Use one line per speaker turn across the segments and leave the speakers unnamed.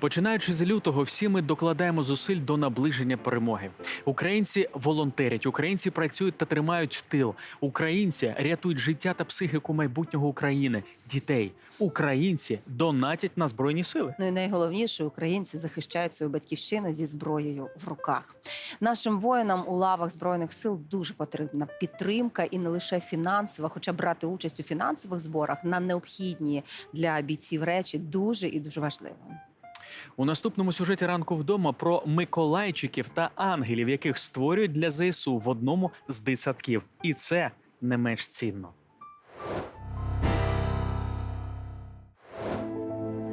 Починаючи з лютого, всі ми докладаємо зусиль до наближення перемоги. Українці волонтерять, українці працюють та тримають тил. Українці рятують життя та психіку майбутнього України, дітей. Українці донатять на збройні сили.
Ну і найголовніше, українці захищають свою батьківщину зі зброєю в руках. Нашим воїнам у лавах збройних сил дуже потрібна підтримка і не лише фінансова, хоча брати участь у фінансових зборах на необхідні для бійців речі дуже і дуже важливо.
У наступному сюжеті ранку вдома про миколайчиків та ангелів, яких створюють для ЗСУ в одному з дитсадків. І це не менш цінно.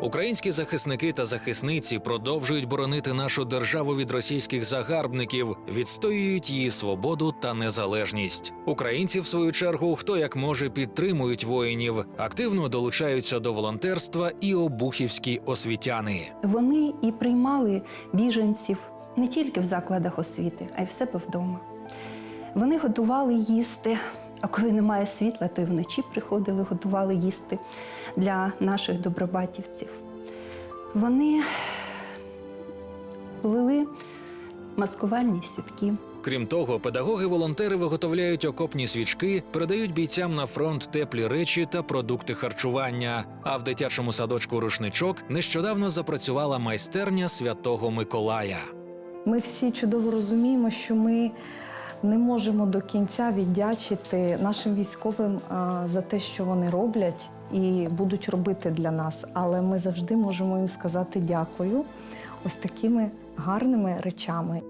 Українські захисники та захисниці продовжують боронити нашу державу від російських загарбників, відстоюють її свободу та незалежність. Українці, в свою чергу, хто як може підтримують воїнів, активно долучаються до волонтерства і обухівські освітяни.
Вони і приймали біженців не тільки в закладах освіти, а й в себе вдома. Вони готували їсти, а коли немає світла, то й вночі приходили, готували їсти для наших добробатівців. Вони плели маскувальні сітки.
Крім того, педагоги-волонтери виготовляють окопні свічки, передають бійцям на фронт теплі речі та продукти харчування. А в дитячому садочку рушничок нещодавно запрацювала майстерня святого Миколая.
Ми всі чудово розуміємо, що ми не можемо до кінця віддячити нашим військовим за те, що вони роблять і будуть робити для нас. Але ми завжди можемо їм сказати дякую ось такими гарними речами.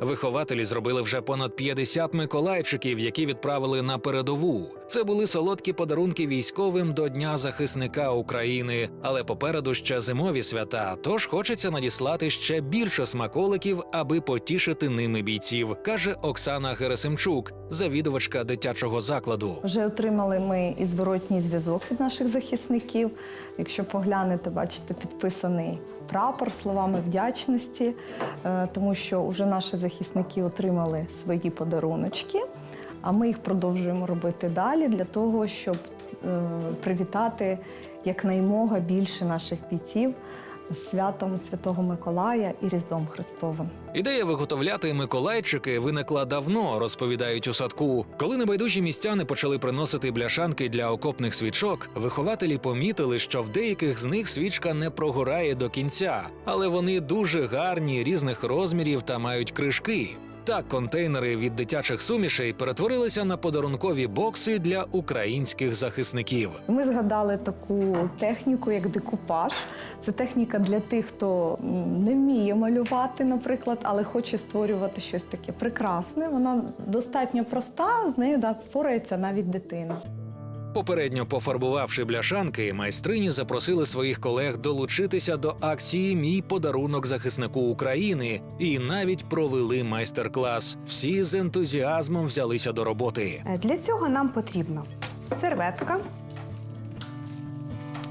Вихователі зробили вже понад 50 миколайчиків, які відправили на передову. Це були солодкі подарунки військовим до Дня захисника України. Але попереду ще зимові свята. Тож хочеться надіслати ще більше смаколиків, аби потішити ними бійців, каже Оксана Герасимчук, завідувачка дитячого закладу.
Вже отримали ми і зворотній зв'язок від наших захисників. Якщо поглянете, бачите, підписаний прапор словами вдячності, е, тому що вже наші захисники отримали свої подаруночки, а ми їх продовжуємо робити далі для того, щоб е, привітати якнаймога більше наших бійців святом Святого Миколая і Різдвом Христовим.
Ідея виготовляти миколайчики виникла давно, розповідають у садку. Коли небайдужі містяни почали приносити бляшанки для окопних свічок, вихователі помітили, що в деяких з них свічка не прогорає до кінця, але вони дуже гарні, різних розмірів та мають кришки. Так, контейнери від дитячих сумішей перетворилися на подарункові бокси для українських захисників.
Ми згадали таку техніку, як декупаж. Це техніка для тих, хто не вміє малювати, наприклад, але хоче створювати щось таке прекрасне. Вона достатньо проста, з нею впорається навіть дитина.
Попередньо пофарбувавши бляшанки, майстрині запросили своїх колег долучитися до акції Мій подарунок захиснику України і навіть провели майстер-клас. Всі з ентузіазмом взялися до роботи.
Е, Для цього нам потрібна серветка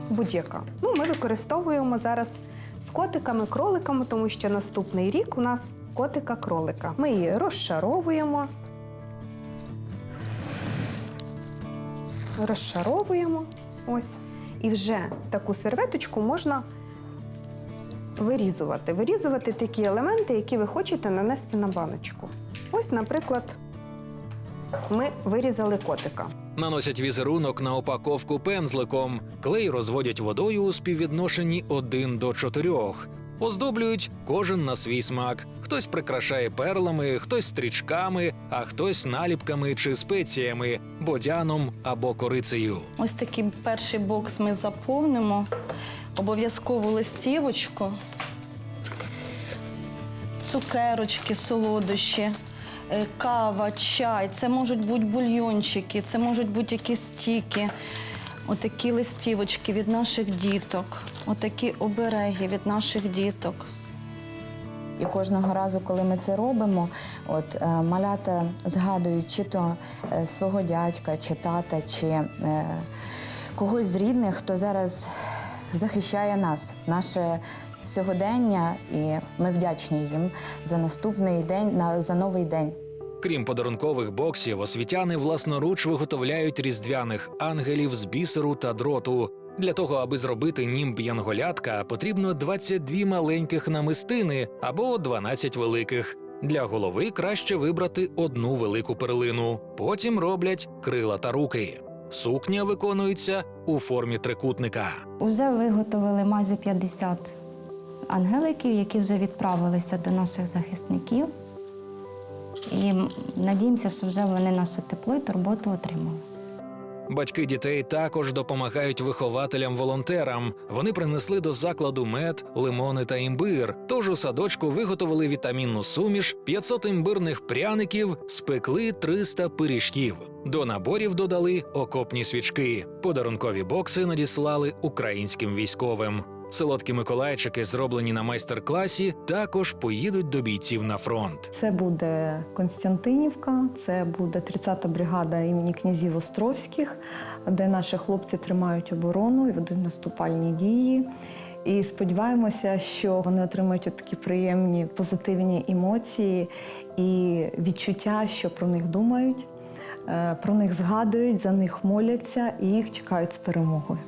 будь-яка. Ну, ми використовуємо зараз з котиками, кроликами, тому що наступний рік у нас котика-кролика. Ми її розшаровуємо. Розшаровуємо. Ось. І вже таку серветочку можна вирізувати. Вирізувати такі елементи, які ви хочете нанести на баночку. Ось, наприклад, ми вирізали котика.
Наносять візерунок на упаковку пензликом, клей розводять водою у співвідношенні 1 до 4. Оздоблюють кожен на свій смак. Хтось прикрашає перлами, хтось стрічками, а хтось наліпками чи спеціями, бодяном або корицею.
Ось такий перший бокс ми заповнимо. Обов'язково листівочку, цукерочки, солодощі, е, кава, чай. Це можуть бути бульйончики, це можуть бути якісь стіки. Отакі листівочки від наших діток, отакі обереги від наших діток.
І кожного разу, коли ми це робимо, от е, малята згадують чи то е, свого дядька, чи тата, чи е, когось з рідних, хто зараз захищає нас, наше сьогодення, і ми вдячні їм за наступний день, на, за новий день.
Крім подарункових боксів, освітяни власноруч виготовляють різдвяних ангелів з бісеру та дроту. Для того, аби зробити німб янголятка, потрібно 22 маленьких намистини або 12 великих. Для голови краще вибрати одну велику перлину. Потім роблять крила та руки. Сукня виконується у формі трикутника.
Уже виготовили майже 50 ангеликів, які вже відправилися до наших захисників. І надіємося, що вже вони наше тепло і турботу отримали.
Батьки дітей також допомагають вихователям-волонтерам. Вони принесли до закладу мед, лимони та імбир. Тож у садочку виготовили вітамінну суміш, 500 імбирних пряників, спекли 300 пиріжків. До наборів додали окопні свічки. Подарункові бокси надіслали українським військовим. Солодкі миколайчики, зроблені на майстер-класі, також поїдуть до бійців на фронт.
Це буде Константинівка, це буде 30-та бригада імені князів Островських, де наші хлопці тримають оборону і ведуть наступальні дії. І сподіваємося, що вони отримають такі приємні позитивні емоції і відчуття, що про них думають, е, про них згадують, за них моляться і їх чекають з перемогою.